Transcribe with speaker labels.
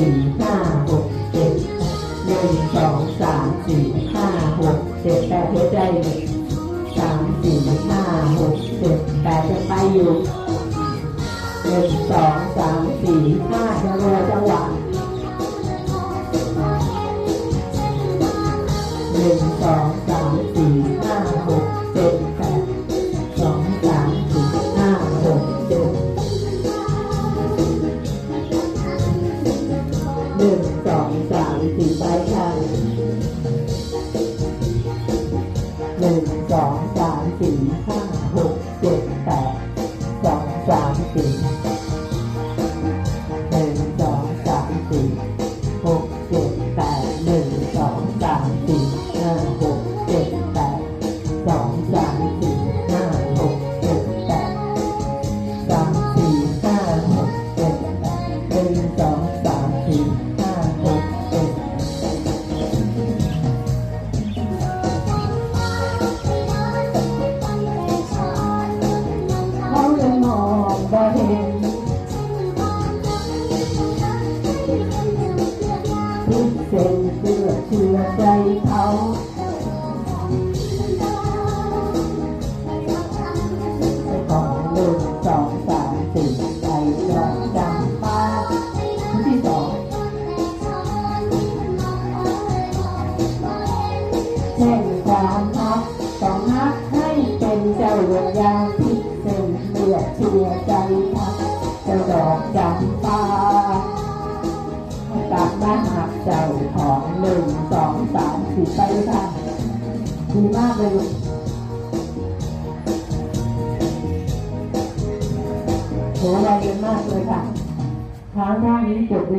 Speaker 1: สี่ห้าหกเจ็ดหนึ่งสองสามสี่ห้าหกเจ็ดแปดหัวใจหนึ่งสามสี่ห้าหกเจ็ดแปดจะไปอยู่หนึ่งสองสามสี่ห้าจะรอจังหวะหนึ่งสอง นึ่งสองสามสี่ห้าหกเจ็ดแปดสองสามสี่หนึ่งสองสามสี่หกเจ็ดแปดหนึ่งสองสามสี่ห้าหกเจ็ดแปดสองสามสี่ ทุกเส้นเสื้อเชื่อใจเขาไปของหนึ่งสองสามสี่ใจจองจำป้าคนที่สองเช่นความรักต้องรักให้เป็นเจ้าดวงยาวที่เส้นเลือดเชื่อใจพักเจ้าดอกจำปา ตัดมาหักเจ้าของหนึ่งสองสามสี่ไปค่ะดีมากเลยลูกโหไวกันมากเลยค่ะครั้งหน้านี้จบเลย